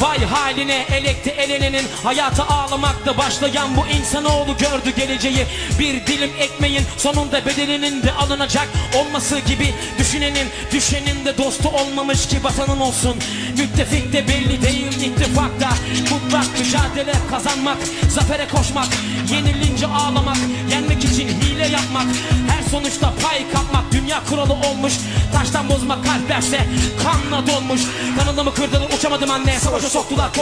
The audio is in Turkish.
Vay haline elekte el elenin Hayata ağlamakla başlayan bu insanoğlu gördü geleceği. Bir dilim ekmeğin sonunda bedelinin de alınacak Olması gibi düşünenin düşenin de dostu olmamış ki vatanın olsun. Müttefik de belli değil ittifakta Mutlak mücadele kazanmak Zafere koşmak Yenilince ağlamak Yenmek için hile yapmak. Her sonuçta Kuralı olmuş. Taştan bozma kalp derse kanla dolmuş. Kanalımı kırdılar uçamadım anne. Savaşa soktular